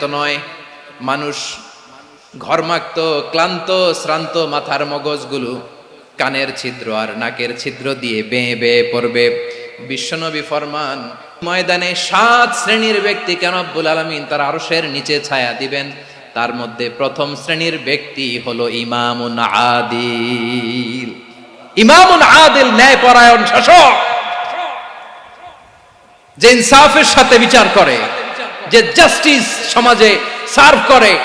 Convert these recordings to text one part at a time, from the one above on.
মতো নয়, মানুষ ঘরমাক্ত, ক্লান্ত, শ্রান্ত মাথার মগজগুলো কানের ছিদ্র আর নাকের ছিদ্র দিয়ে বেয়ে বেয়ে পড়বে। বিশ্বনবী ফরমান, ময়দানে সাত শ্রেণির ব্যক্তি কেন আব্বুল আলমিন তার আরশের নিচে ছায়া দিবেন? তার মধ্যে প্রথম শ্রেণির ব্যক্তি হলো ইমামুন আদিল। ইমামুন আদিল ন্যায়পরায়ণ শাসক। যে ইনসাফের সাথে বিচার করে। যে জাস্টিস সমাজে সার্ভ করে,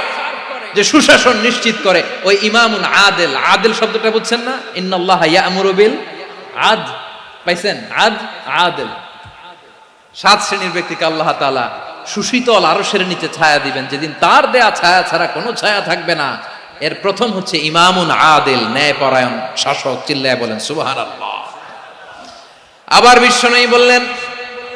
যে সুশাসন নিশ্চিত করে, ওই ইমামুন আদেল। আদেল শব্দটা বুঝছেন না? ইন্নাল্লাহ ইয়ামুরু বিল আদ। পাইছেন? আদ, আদেল। সাত শ্রেণির ব্যক্তিকে আল্লাহ তাআলা সুশীতল আরশের নিচে ছায়া দিবেন। যেদিন তার দেয়া ছায়া ছাড়া কোনো ছায়া থাকবে না। এর প্রথম হচ্ছে ইমামুন আদেল, ন্যায়পরায়ণ শাসক। চিল্লায় বলেন, সুবহানাল্লাহ। আবার বিশ্বনবী বললেন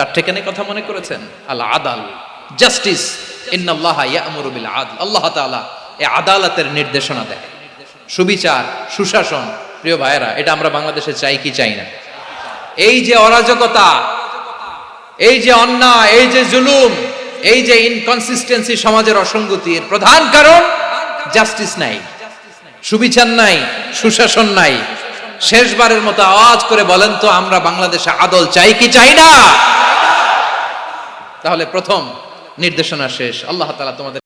চারটে কেন কথা মনে করেছেন? আল আদাল জাস্টিস, ইন্নাল্লাহ ইয়ামুরু বিল আদল আল্লাহ তাআলা এই আদালতের নির্দেশনা দেয়। সুবিচার, সুশাসন, প্রিয় ভাইয়েরা, এটা আমরা বাংলাদেশে চাই কি চাই না? এই যে অরাজকতা, এই যে অন্যায়, এই যে জুলুম, এই যে ইনকনসিস্টেন্সি সমাজের অসঙ্গতির প্রধান কারণ জাস্টিস নাই। সুবিচার নাই, সুশাসন নাই। শেষবারের মতো আওয়াজ করে বলেন তো, আমরা বাংলাদেশে আদল চাই কি চাই না? তাহলে প্রথম নির্দেশনা শেষ। আল্লাহ তালা তোমাদের